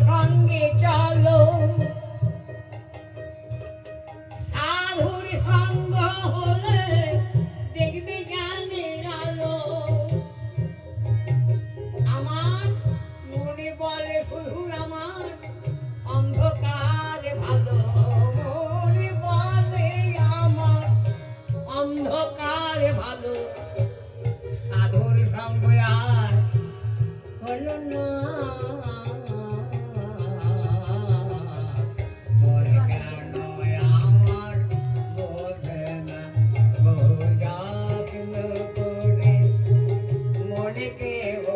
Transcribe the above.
সঙ্গে চলো। সাধুর সঙ্গ হলে দেখবে জ্ঞানের আলো। আমার মনে বলে শুধু আমার, অন্ধকার ভালো। মনে বলে আমার, অন্ধকার ভালো। जाने के वो